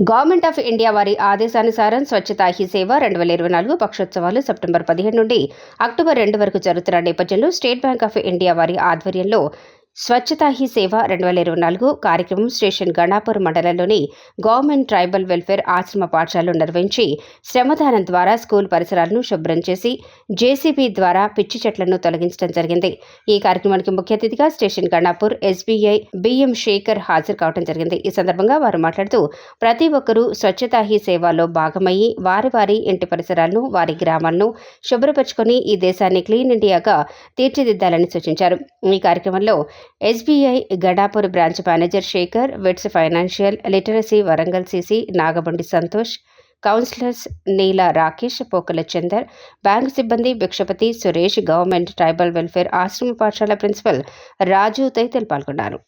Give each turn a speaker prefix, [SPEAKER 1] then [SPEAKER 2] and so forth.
[SPEAKER 1] Government of India వారి ఆదేశానుసారం స్వచ్ఛతా he సేవ రెండు వేల ఇరవై నాలుగు పక్షోత్సవాలు సెప్టెంబర్ పదిహేను నుండి అక్టోబర్ రెండు వరకు జరుగుతున్న నేపథ్యంలో స్టేట్ బ్యాంక్ ఆఫ్ ఇండియా వారి ఆధ్వర్యంలో స్వచ్ఛతా హీ సేవ రెండు వేల ఇరవై నాలుగు కార్యక్రమం స్టేషన్ గణాపూర్ మండలంలోని గవర్నమెంట్ ట్రైబల్ వెల్ఫేర్ ఆశ్రమ పాఠశాలలో నిర్వహించి శ్రమదానం ద్వారా స్కూల్ పరిసరాలను శుభ్రం చేసి జేసీబీ ద్వారా పిచ్చి చెట్లను తొలగించడం జరిగింది. ఈ కార్యక్రమానికి ముఖ్య అతిథిగా station Ghanpur SBI BM Shekar హాజరు కావడం జరిగింది. ఈ సందర్భంగా వారు మాట్లాడుతూ ప్రతి ఒక్కరూ స్వచ్ఛతా హీ సేవలో భాగమయ్యి వారి వారి ఇంటి పరిసరాలను వారి గ్రామాలను శుభ్రపరుచుకొని ఈ దేశాన్ని క్లీన్ ఇండియాగా తీర్చిదిద్దాలని సూచించారు. ఈ కార్యక్రమంలో SBI Gadapur branch manager Shekar విట్స్ financial literacy Warangal CC Nagabandi Santosh counsellors Neela Rakesh Pokala Chandar bank సిబ్బంది Bhikshapati Suresh government tribal welfare ఆశ్రమ పాఠశాల ప్రిన్సిపల్ రాజు తదితరులు పాల్గొన్నారు.